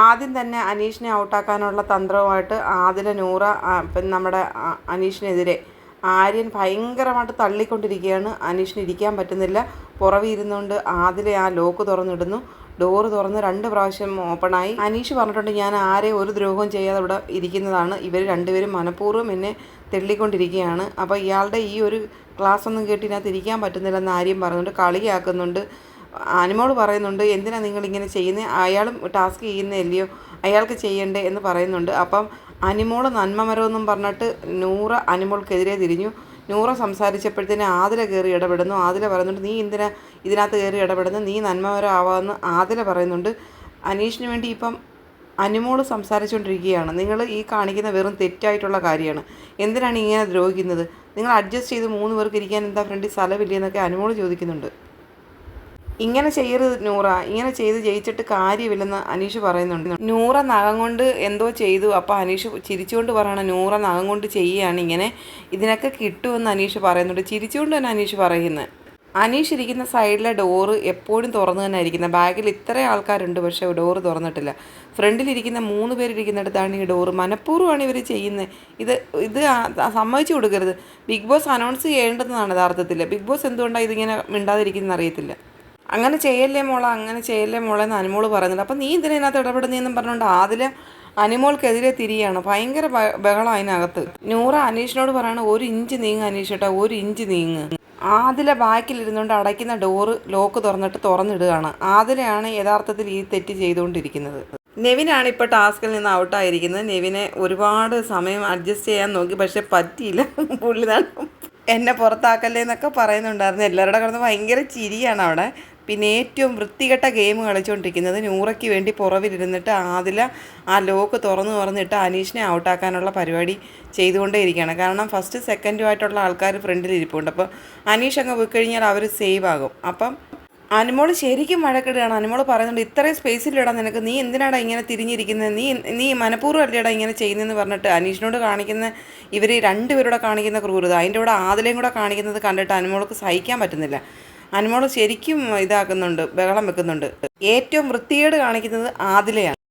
ആദ്യം തന്നെ അനീഷിനെ ഔട്ടാക്കാനുള്ള തന്ത്രവുമായിട്ട് ആദില നൂറ നമ്മുടെ അനീഷിനെതിരെ ആര്യൻ ഭയങ്കരമായിട്ട് തള്ളിക്കൊണ്ടിരിക്കുകയാണ്. അനീഷിന് ഇരിക്കാൻ പറ്റുന്നില്ല. പുറവെ ഇരുന്നുകൊണ്ട് ആദിലെ ആ ലോക്ക് തുറന്നിടുന്നു. ഡോറ് തുറന്ന് രണ്ട് പ്രാവശ്യം ഓപ്പണായി. അനീഷ് പറഞ്ഞിട്ടുണ്ട് ഞാൻ ആരെ ഒരു ദ്രോഹവും ചെയ്യാതെ ഇവിടെ ഇരിക്കുന്നതാണ്. ഇവർ രണ്ടുപേരും മനഃപൂർവം എന്നെ തെള്ളിക്കൊണ്ടിരിക്കുകയാണ്. അപ്പോൾ ഇയാളുടെ ഈ ഒരു ക്ലാസ് ഒന്നും കേട്ട് ഇരിക്കാൻ പറ്റുന്നില്ലെന്ന് ആര്യം പറഞ്ഞുകൊണ്ട് കളിയാക്കുന്നുണ്ട്. അനിമോൾ പറയുന്നുണ്ട് എന്തിനാ നിങ്ങളിങ്ങനെ ചെയ്യുന്നത് അയാളും ടാസ്ക് ചെയ്യുന്നതല്ലയോ? അയാൾക്ക് ചെയ്യണ്ടേ? എന്ന് പറയുന്നുണ്ട്. അപ്പം അനിമോൾ നന്മമരമെന്നും പറഞ്ഞിട്ട് നൂറ അനിമോൾക്കെതിരെ തിരിഞ്ഞു. നൂറ സംസാരിച്ചപ്പോഴത്തേന് ആതിര കയറി ഇടപെടുന്നു. ആതിര പറയുന്നുണ്ട് നീ എന്തിനാ ഇതിനകത്ത് കയറി ഇടപെടുന്നു? നീ നന്മമരം ആവാമെന്ന് ആതിര പറയുന്നുണ്ട്. അനീഷിന് വേണ്ടി ഇപ്പം അനിമോൾ സംസാരിച്ചുകൊണ്ടിരിക്കുകയാണ് നിങ്ങൾ ഈ കാണിക്കുന്ന വെറും തെറ്റായിട്ടുള്ള കാര്യമാണ്. എന്തിനാണ് ഇങ്ങനെ ദ്രോഹിക്കുന്നത്? നിങ്ങൾ അഡ്ജസ്റ്റ് ചെയ്ത് മൂന്ന് പേർക്ക് ഇരിക്കാൻ എന്താ ഫ്രണ്ടിൽ സ്ഥലമില്ലേ എന്നൊക്കെ അനുമോൾ ചോദിക്കുന്നുണ്ട്. ഇങ്ങനെ ചെയ്യരുത് നൂറ ഇങ്ങനെ ചെയ്ത് ജയിച്ചിട്ട് കാര്യമില്ലെന്ന് അനീഷ് പറയുന്നുണ്ട്. നൂറ നഖം കൊണ്ട് എന്തോ ചെയ്തു. അപ്പോൾ അനീഷ് ചിരിച്ചുകൊണ്ട് പറയണം നൂറ നഖം കൊണ്ട് ചെയ്യുകയാണ് ഇങ്ങനെ. ഇതിനൊക്കെ കിട്ടുമെന്ന് അനീഷ് പറയുന്നുണ്ട്. ചിരിച്ചുകൊണ്ട് തന്നെ അനീഷ് പറയുന്നത് അനീഷ് ഇരിക്കുന്ന സൈഡിലെ ഡോറ് എപ്പോഴും തുറന്നു തന്നെ ഇരിക്കുന്നത് ബാഗിൽ ഇത്ര ആൾക്കാരുണ്ട് പക്ഷേ ഡോറ് തുറന്നിട്ടില്ല. ഫ്രണ്ടിലിരിക്കുന്ന മൂന്ന് പേരിരിക്കുന്നിടത്താണ് ഈ ഡോറ് മനഃപൂർവമാണ് ഇവർ ചെയ്യുന്നത് ഇത് ഇത് സമ്മതിച്ചു കൊടുക്കരുത്. ബിഗ് ബോസ് അനൗൺസ് ചെയ്യേണ്ടതെന്നാണ് യഥാർത്ഥത്തിൽ ബിഗ് ബോസ് എന്തുകൊണ്ടാണ് ഇതിങ്ങനെ മിണ്ടാതിരിക്കുന്നത് അറിയത്തില്ല. അങ്ങനെ ചെയ്യല്ലേ മോളെ അങ്ങനെ ചെയ്യല്ലേ മോളെ എന്ന് അനുമോൾ പറയുന്നുണ്ട്. അപ്പം നീ ഇതിനകത്ത് ഇടപെടുന്നതെന്നും പറഞ്ഞുകൊണ്ട് ആദില അനിമോൾക്കെതിരെ തിരിയാണ്. ഭയങ്കര ബഹളം അതിനകത്ത്. നൂറ അനീഷിനോട് പറയണ ഒരു ഇഞ്ച് നീങ്ങ് അനീഷേട്ടാ ഒരു ഇഞ്ച് നീങ്ങ്. ആദില ബാക്കിലിരുന്നുകൊണ്ട് അടയ്ക്കുന്ന ഡോറ് ലോക്ക് തുറന്നിട്ട് തുറന്നിടുകയാണ്. ആദിലയാണ് യഥാർത്ഥത്തിൽ ഈ തെറ്റ് ചെയ്തുകൊണ്ടിരിക്കുന്നത്. നെവിനാണ് ഇപ്പോൾ ടാസ്കിൽ നിന്ന് ഔട്ടായിരിക്കുന്നത്. നെവിനെ ഒരുപാട് സമയം അഡ്ജസ്റ്റ് ചെയ്യാൻ നോക്കി പക്ഷെ പറ്റിയില്ല. പുള്ളിതാണ് എന്നെ പുറത്താക്കല്ലേ എന്നൊക്കെ പറയുന്നുണ്ടായിരുന്നു. എല്ലാവരുടെ കിടന്ന് ഭയങ്കര ചിരിയാണ് അവിടെ. പിന്നെ ഏറ്റവും വൃത്തികെട്ട ഗെയിം കളിച്ചുകൊണ്ടിരിക്കുന്നത് നൂറയ്ക്ക് വേണ്ടി പുറവിലിരുന്നിട്ട് ആദില ആ ലോക്ക് തുറന്ന് തുറന്നിട്ട് അനീഷിനെ ഔട്ടാക്കാനുള്ള പരിപാടി ചെയ്തുകൊണ്ടേ ഇരിക്കുകയാണ് കാരണം ഫസ്റ്റ് സെക്കൻഡുമായിട്ടുള്ള ആൾക്കാർ ഫ്രണ്ടിൽ ഇരിപ്പുണ്ട്. അപ്പോൾ അനീഷ് അങ്ങ് പോയി കഴിഞ്ഞാൽ അവർ സേവ് ആകും. അപ്പം അനുമോൾ ശരിക്കും വഴക്കിടുകയാണ്. അനുമോൾ പറയുന്നുണ്ട് ഇത്രയും സ്പേസിലിടാൻ നിനക്ക്. നീ എന്തിനാടാ ഇങ്ങനെ തിരിഞ്ഞിരിക്കുന്നത് നീ നീ മനഃപൂർവം അല്ലേടാ ഇങ്ങനെ ചെയ്യുന്നതെന്ന് പറഞ്ഞിട്ട് അനീഷിനോട് കാണിക്കുന്ന ഇവർ രണ്ടുപേരോടെ കാണിക്കുന്ന ക്രൂരത. അതിന്റെ കൂടെ ആദിലയും കൂടെ കാണിക്കുന്നത് കണ്ടിട്ട് അനുമോൾക്ക് സഹിക്കാൻ പറ്റുന്നില്ല. അനുമോൾ ശരിക്കും ഇതാക്കുന്നുണ്ട് ബഹളം വെക്കുന്നുണ്ട്. ഏറ്റവും വൃത്തികേട് കാണിക്കുന്നത് ആദിലയാണ്.